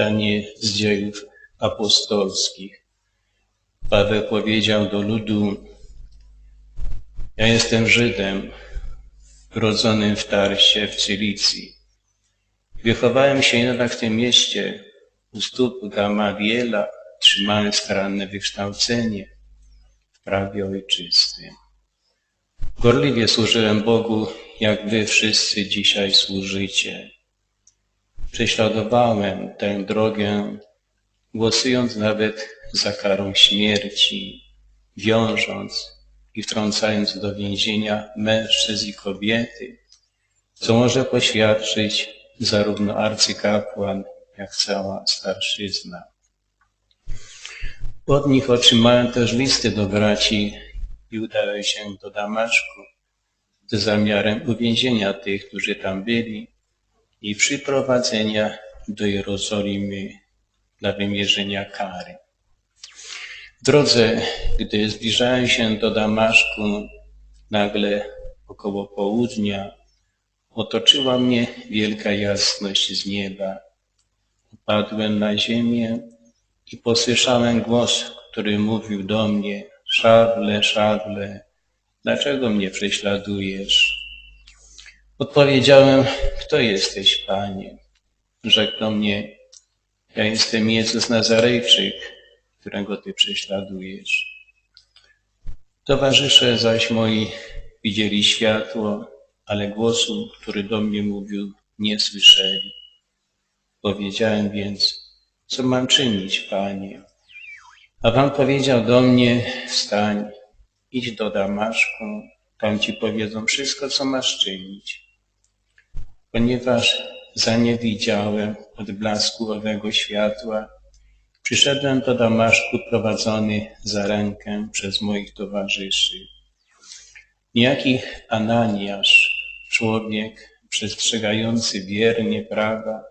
Czytanie z dziejów apostolskich. Paweł powiedział do ludu, ja jestem Żydem, rodzonym w Tarsie w Cylicji. Wychowałem się jednak w tym mieście, u stóp Gamaliela, trzymałem staranne wykształcenie w prawie ojczystym. Gorliwie służyłem Bogu, jak wy wszyscy dzisiaj służycie. Prześladowałem tę drogę, głosując nawet za karą śmierci, wiążąc i wtrącając do więzienia mężczyzn i kobiety, co może poświadczyć zarówno arcykapłan, jak cała starszyzna. Od nich otrzymałem też listy do braci i udałem się do Damaszku z zamiarem uwięzienia tych, którzy tam byli i przyprowadzenia do Jerozolimy dla wymierzenia kary. W drodze, gdy zbliżałem się do Damaszku, nagle około południa otoczyła mnie wielka jasność z nieba. Upadłem na ziemię i posłyszałem głos, który mówił do mnie, Szawle, Szawle, dlaczego mnie prześladujesz? Odpowiedziałem, kto jesteś, Panie? Rzekł do mnie, ja jestem Jezus Nazarejczyk, którego Ty prześladujesz. Towarzysze zaś moi widzieli światło, ale głosu, który do mnie mówił, nie słyszeli. Powiedziałem więc, co mam czynić, Panie? A Pan powiedział do mnie, wstań, idź do Damaszku, tam Ci powiedzą wszystko, co masz czynić. Ponieważ zaniewidziałem od blasku owego światła, przyszedłem do Damaszku prowadzony za rękę przez moich towarzyszy. Niejaki Ananiasz, człowiek przestrzegający wiernie prawa,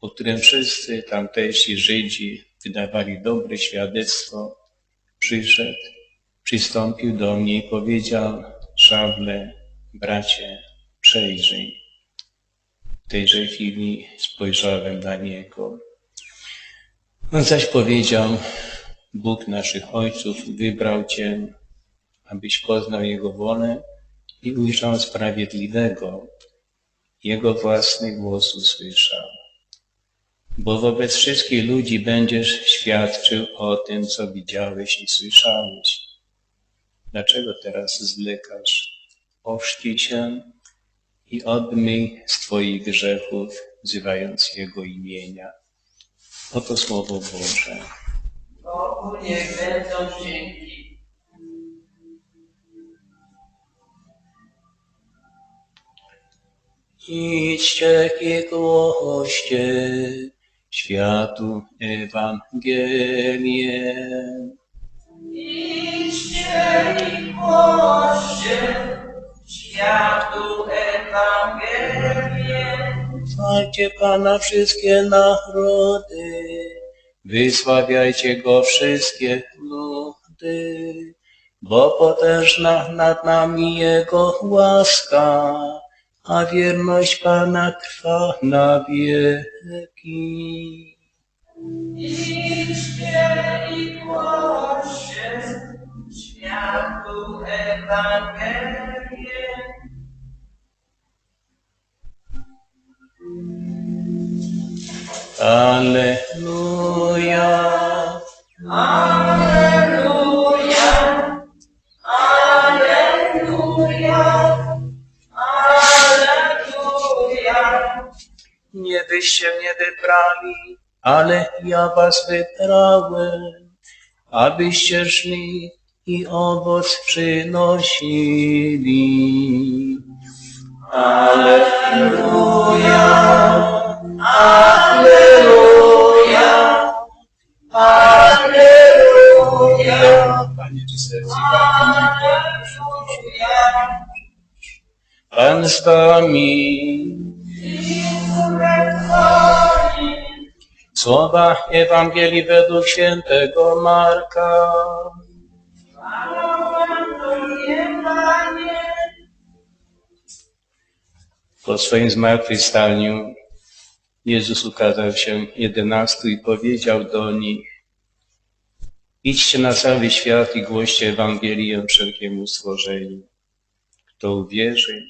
o którym wszyscy tamtejsi Żydzi wydawali dobre świadectwo, przyszedł, przystąpił do mnie i powiedział, Szawle, bracie, przejrzyj. W tejże chwili spojrzałem na niego. On zaś powiedział, Bóg naszych ojców wybrał Cię, abyś poznał Jego wolę i ujrzał sprawiedliwego. Jego własny głos usłyszał. Bo wobec wszystkich ludzi będziesz świadczył o tym, co widziałeś i słyszałeś. Dlaczego teraz zwlekasz? Oszczij się i odmyj z Twoich grzechów, wzywając Jego imienia. Oto Słowo Boże. Bogu niech będą dzięki. Idźcie i głoście światu Ewangelię. Idźcie i głoście światu Ewangelię. Chwalcie Pana wszystkie narody, wysławiajcie Go wszystkie ludy, bo potężna nad nami Jego łaska, a wierność Pana trwa na wieki. Idźcie i głoście światu Ewangelię. Alleluja. Alleluja. Alleluja. Alleluja. Nie byście mnie wybrali, ale ja was wybrałem, abyście szli i owoc przynosili. Alleluja, Alleluja, Alleluja. Panie, czy serce Pan z. Słowa Ewangelii według świętego Marka. Po swoim zmartwychwstaniu Jezus ukazał się jedenastu i powiedział do nich, idźcie na cały świat i głoście Ewangelię wszelkiemu stworzeniu. Kto uwierzy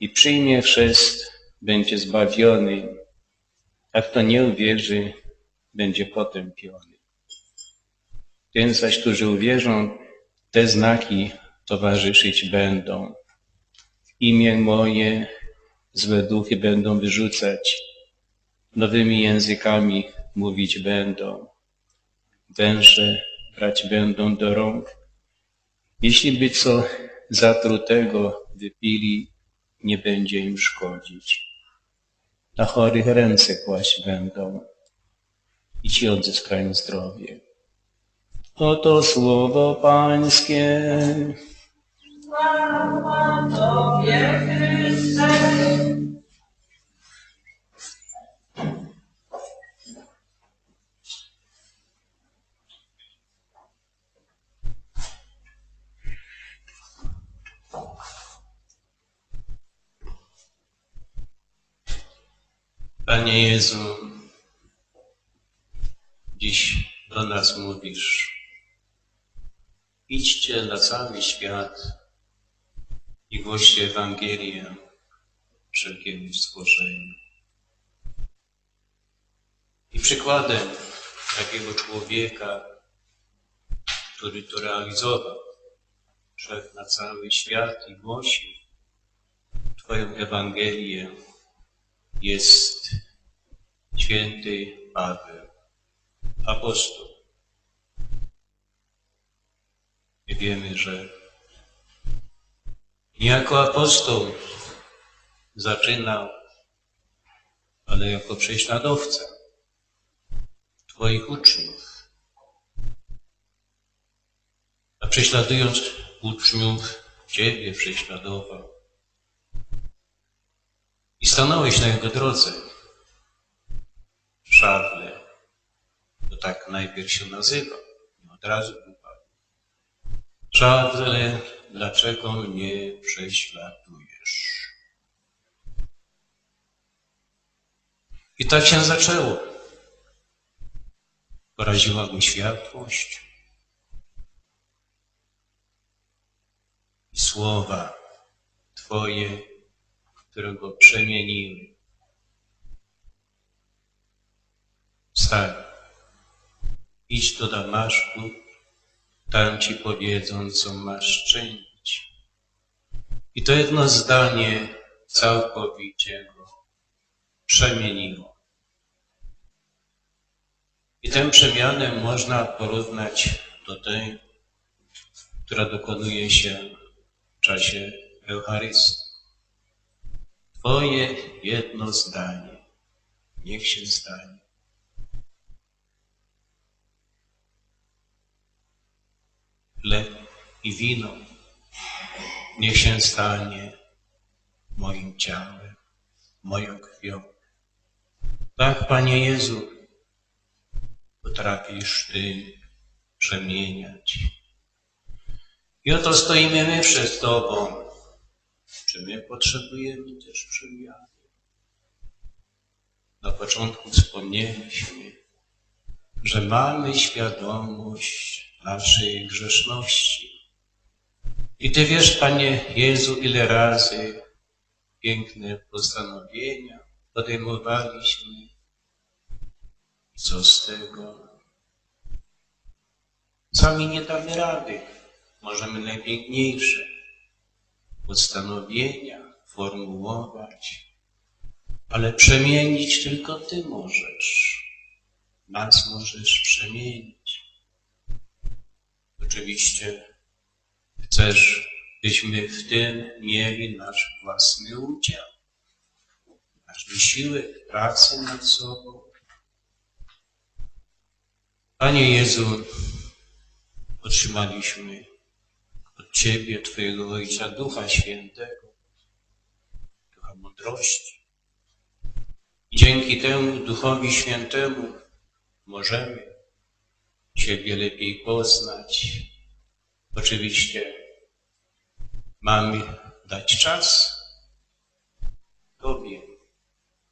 i przyjmie chrzest, będzie zbawiony, a kto nie uwierzy, będzie potępiony. Tym zaś, którzy uwierzą, te znaki towarzyszyć będą. Imię moje złe duchy będą wyrzucać, nowymi językami mówić będą, węże brać będą do rąk. Jeśli by co zatrutego wypili, nie będzie im szkodzić. Na chorych ręce kłaść będą i ci odzyskają zdrowie. Oto słowo Pańskie. Chwała Tobie, Chryste. Panie Jezu, dziś do nas mówisz, idźcie na cały świat i głoście Ewangelię wszelkiemu stworzeniu. I przykładem takiego człowieka, który to realizował, szedł na cały świat i głosił Twoją Ewangelię, jest święty Paweł, apostoł. I wiemy, że jako apostoł zaczynał, ale jako prześladowca Twoich uczniów. A prześladując uczniów, Ciebie prześladował. I stanąłeś na jego drodze. Szarle, to tak najpierw się nazywa, od razu upadł. Szarle, dlaczego mnie prześladujesz? I tak się zaczęło. Poraziła go światłość. Słowa Twoje które go przemieniły. Idź do Damaszku, tam ci powiedzą, co masz czynić. I to jedno zdanie całkowicie go przemieniło. I tę przemianę można porównać do tej, która dokonuje się w czasie Eucharystii. Twoje jedno zdanie, niech się stanie. Chleb i wino, niech się stanie moim ciałem, moją krwią. Tak, Panie Jezu, potrafisz Ty przemieniać. I oto stoimy my przed Tobą, czy my potrzebujemy też przemiany? Na początku wspomnieliśmy, że mamy świadomość naszej grzeszności. I Ty wiesz, Panie Jezu, ile razy piękne postanowienia podejmowaliśmy. Co z tego? Sami nie damy rady. Możemy najpiękniejsze postanowienia formułować, ale przemienić tylko Ty możesz. Nas możesz przemienić. Oczywiście chcesz, byśmy w tym mieli nasz własny udział, nasz wysiłek, pracę nad sobą. Panie Jezu, otrzymaliśmy od Ciebie, Twojego Ojca, Ducha Świętego, Ducha mądrości. I dzięki temu Duchowi Świętemu możemy Ciebie lepiej poznać. Oczywiście mamy dać czas Tobie,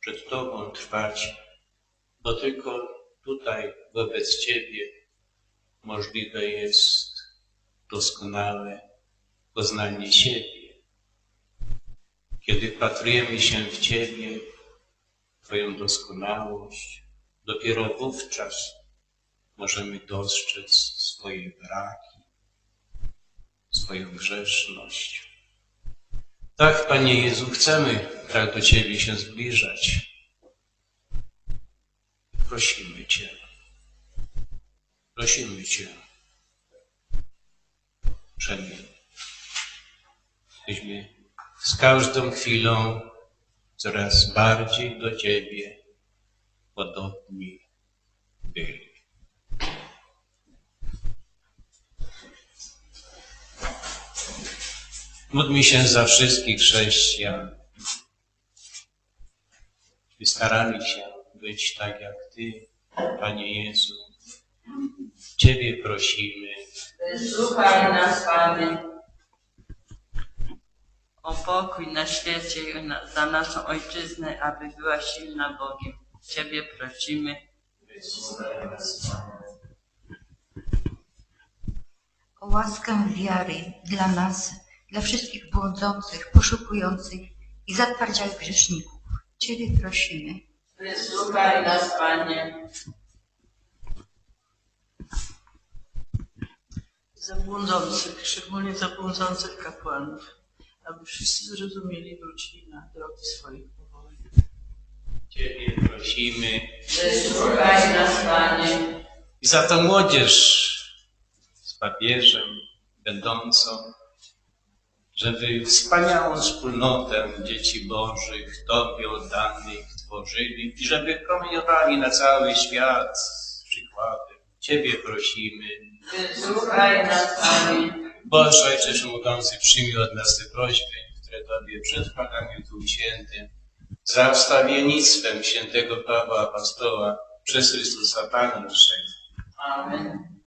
przed Tobą trwać, bo tylko tutaj wobec Ciebie możliwe jest doskonałe poznanie siebie. Kiedy wpatrujemy się w Ciebie, Twoją doskonałość, dopiero wówczas możemy dostrzec swoje braki, swoją grzeszność. Tak, Panie Jezu, chcemy tak do Ciebie się zbliżać. Prosimy Cię. Prosimy Cię. Przemień. Byśmy z każdą chwilą coraz bardziej do Ciebie podobni byli. Módlmy się za wszystkich chrześcijan. by starali się być tak jak Ty, Panie Jezu. Ciebie prosimy. Wysłuchaj nas, Panie. o pokój na świecie i na, za naszą ojczyznę, aby była silna Bogiem. Ciebie prosimy. o łaskę wiary dla nas, dla wszystkich błądzących, poszukujących i zatwardziałych grzeszników. Ciebie prosimy. Wysłuchaj nas, Panie. zabłądzących, szczególnie zabłądzących kapłanów, aby wszyscy zrozumieli, wrócili na drogi swoich powołań. Ciebie prosimy. Wysłuchaj nas, Panie. I za tą młodzież z papieżem będącą, żeby wspaniałą wspólnotę dzieci Bożych Tobie oddanych tworzyli i żeby promieniowali na cały świat przykładem. Ciebie prosimy. Wysłuchaj nas, Panie. Boże Ojcze Wszechmogący, przyjmij od nas te prośby, które Tobie przedkładamy w Duchu Świętym, za wstawiennictwem świętego Pawła Apostoła przez Chrystusa Pana naszego. Amen.